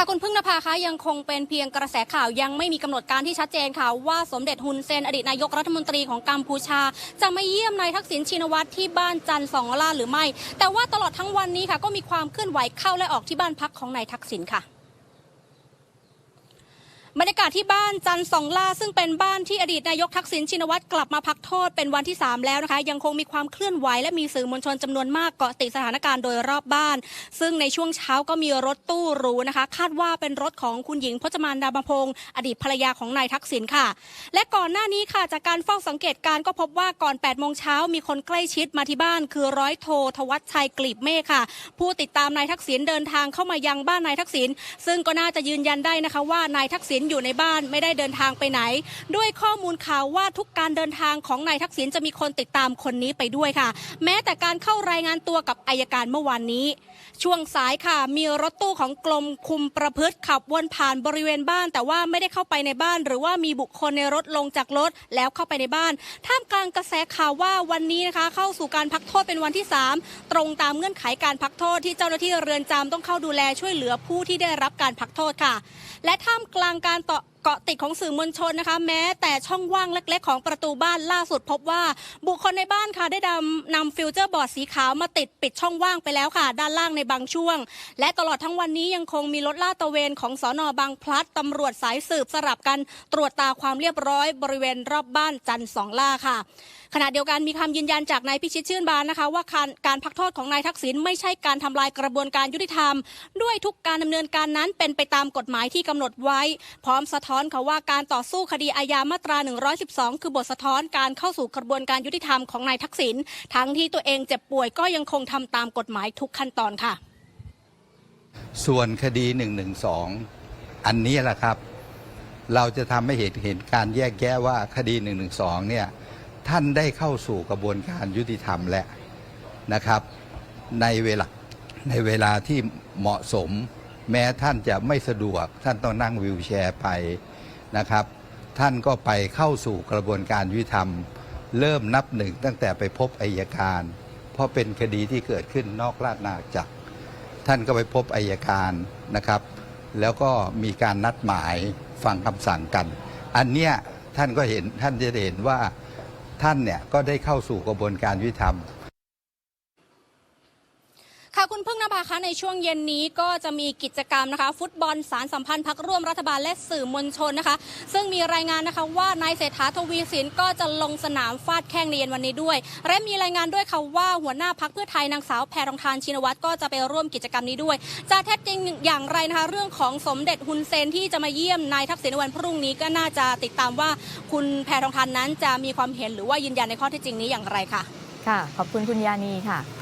ค่ะคุณพึ่งนภาคะยังคงเป็นเพียงกระแสข่าวยังไม่มีกำหนดการที่ชัดเจนค่ะว่าสมเด็จฮุนเซนอดีตนายกรัฐมนตรีของกัมพูชา จะมาเยี่ยมนายทักษิณชินวัตรที่บ้านจันทร์สองล่าหรือไม่ แต่ว่าตลอดทั้งวันนี้ค่ะ ก็มีความเคลื่อนไหวเข้าและออกที่บ้านพักของนายทักษิณค่ะบรรยากาศการที่บ้านจันสองล่าซึ่งเป็นบ้านที่อดีตนายกทักษิณชินวัตรกลับมาพักโทษเป็นวันที่ 3 แล้วนะคะ ยังคงมีความเคลื่อนไหวและมีสื่อมวลชนจำนวนมากเกาะติดสถานการณ์โดยรอบบ้าน ซึ่งในช่วงเช้าก็มีรถตู้หรูนะคะ คาดว่าเป็นรถของคุณหญิงพจมานดาบพงศ์อดีตภรรยาของนายทักษิณค่ะ และก่อนหน้านี้ค่ะจากการเฝ้าสังเกตการก็พบว่าก่อน8โมงเช้ามีคนใกล้ชิดมาที่บ้าน คือร้อยโททวัชชัยกลีบเมฆค่ะ ผู้ติดตามนายทักษิณเดินทางเข้ามายังบ้านนายทักษิณซึ่งก็น่าจะยืนยันได้นะคะว่านายทักษิณอยู่ในในบ้านไม่ได้เดินทางไปไหน ด้วยข้อมูลข่าวว่าทุกการเดินทางของนายทักษิณจะมีคนติดตามคนนี้ไปด้วยค่ะ แม้แต่การเข้ารายงานตัวกับอายการเมื่อวานนี้ ช่วงสายค่ะมีรถตู้ของกรมคุมประพฤติขับวนผ่านบริเวณบ้าน แต่ว่าไม่ได้เข้าไปในบ้าน หรือว่ามีบุคคลในรถลงจากรถแล้วเข้าไปในบ้าน ท่ามกลางกระแสข่าวว่าวันนี้นะคะ เข้าสู่การพักโทษเป็นวันที่ 3 ตรงตามเงื่อนไขการพักโทษที่เจ้าหน้าที่เรือนจำต้องเข้าดูแลช่วยเหลือผู้ที่ได้รับการพักโทษค่ะ และท่ามกลางการต่อ 감사합니다. เกาะติดของสื่อมวลชนนะคะ แม้แต่ช่องว่างเล็ก ๆ ของประตูบ้านล่าสุดพบว่า บุคคลในบ้านค่ะได้นำนำฟิลเจอร์บอร์ดสีขาวมาติดปิดช่องว่างไปแล้วค่ะ ด้านล่างในบางช่วง และตลอดทั้งวันนี้ยังคงมีรถลาดตระเวนของสอนอบางพลัดตำรวจสายสืบสลับกันตรวจตาความเรียบร้อยบริเวณรอบบ้านจันทร์สองล่าค่ะขณะเดียวกันมีคำยืนยันจากนายพิชิตชื่นบานนะคะ ว่าการการพักโทษของนายทักษิณไม่ใช่การทำลายกระบวนการยุติธรรม ด้วยทุกการดำเนินการนั้นเป็นไปตามกฎหมายที่กำหนดไว้ พร้อมสะท้อนค่ะว่าการต่อสู้คดีอาญามาตรา 112 คือบทสะท้อนการเข้าสู่กระบวนการยุติธรรมของนายทักษิณทั้งที่ตัวเองเจ็บป่วยก็ยังคงทำตามกฎหมายทุกขั้นตอนค่ะ ส่วนคดี 112 อันนี้แหละครับ เราจะทำให้เห็นเห็นการแยกแยะว่าคดี 112 เนี่ยท่านได้เข้าสู่กระบวนการยุติธรรมแล้วนะครับในเวลาในเวลาที่เหมาะสม แม้ท่านจะไม่สะดวก ท่านต้องนั่งวิวแชร์ไปนะครับ ท่านก็ไปเข้าสู่กระบวนการยุติธรรม เริ่มนับหนึ่งตั้งแต่ไปพบอายการ เพราะเป็นคดีที่เกิดขึ้นนอกราชนาจักร ท่านก็ไปพบอายการนะครับ แล้วก็มีการนัดหมายฟังคำสั่งกัน อันเนี้ยท่านก็เห็นท่านจะเห็นว่าท่านเนี่ยก็ได้เข้าสู่กระบวนการยุติธรรม ค่ะคุณพึ่งนภาคะในช่วงเย็นนี้ก็จะมีกิจกรรมนะคะ ฟุตบอลสารสัมพันธ์พักร่วมรัฐบาลและสื่อมวลชนนะคะ ซึ่งมีรายงานนะคะว่านายเศรษฐาทวีสินก็จะลงสนามฟาดแข้งในเย็นวันนี้ด้วย และมีรายงานด้วยค่ะว่าหัวหน้าพักเพื่อไทยนางสาวแพรทองทานชินวัตรก็จะไปร่วมกิจกรรมนี้ด้วย จะแท้จริงอย่างไรนะคะเรื่องของสมเด็จฮุนเซนที่จะมาเยี่ยมนายทักษิณวันพรุ่งนี้ก็น่าจะติดตามว่าคุณแพรทองทานนั้นจะมีความเห็นหรือว่ายืนยันในข้อเท็จจริงนี้อย่างไรค่ะ ค่ะ ขอบคุณคุณยานีค่ะ